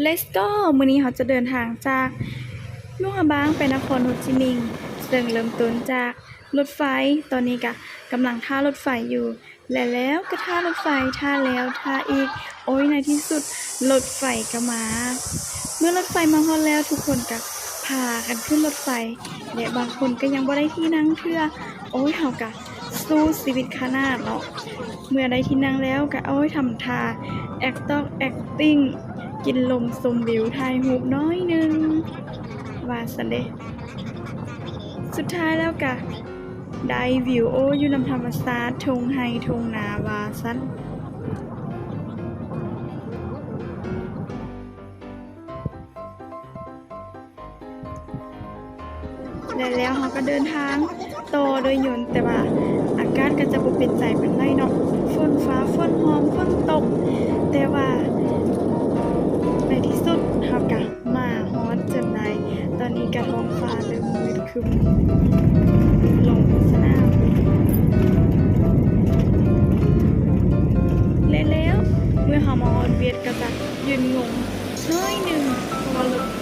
Let's go มื้อนี้เขาจะเดินทางจากนุ่งฮาบางไปนครโฮจิมินห์ซึ่งเริ่มต้นจากรถไฟตอนนี้ก็กำลังท่ารถไฟอยู่ และแล้วก็ท่ารถไฟท่าแล้วท่าอีก โอ้ยในที่สุดรถไฟก็มา เมื่อรถไฟมาฮอดแล้วทุกคนก็พากันขึ้นรถไฟและบางคนก็ยังบ่ได้ที่นั่งเทื่อ โอ้ยเฮากะสู้ชีวิตขนาดเนาะเมื่อได้ที่นั่งแล้วก็โอ้ยทำท่า act talk acting กินลมสมวิวถ่ายรูปน้อยหนึง ว่าสันเดสุดท้ายแล้วก็ได้วิวโออยู่นำธรรมศาสตร์ทงไฮทงนาวาสันและแล้วเขาก็เดินทางโตโดยยนต์แต่ว่าอากาศก็จะบ่เป็นใจเป็นไรเนาะฝนฟ้าฝนหอมฝน ครึ้มลงสนามและแล้ว เมื่อเขามาฮอนเวียดก็จะยืนงงเฮ้ยหนึ่งเพราะว่ารถจะไล่แหก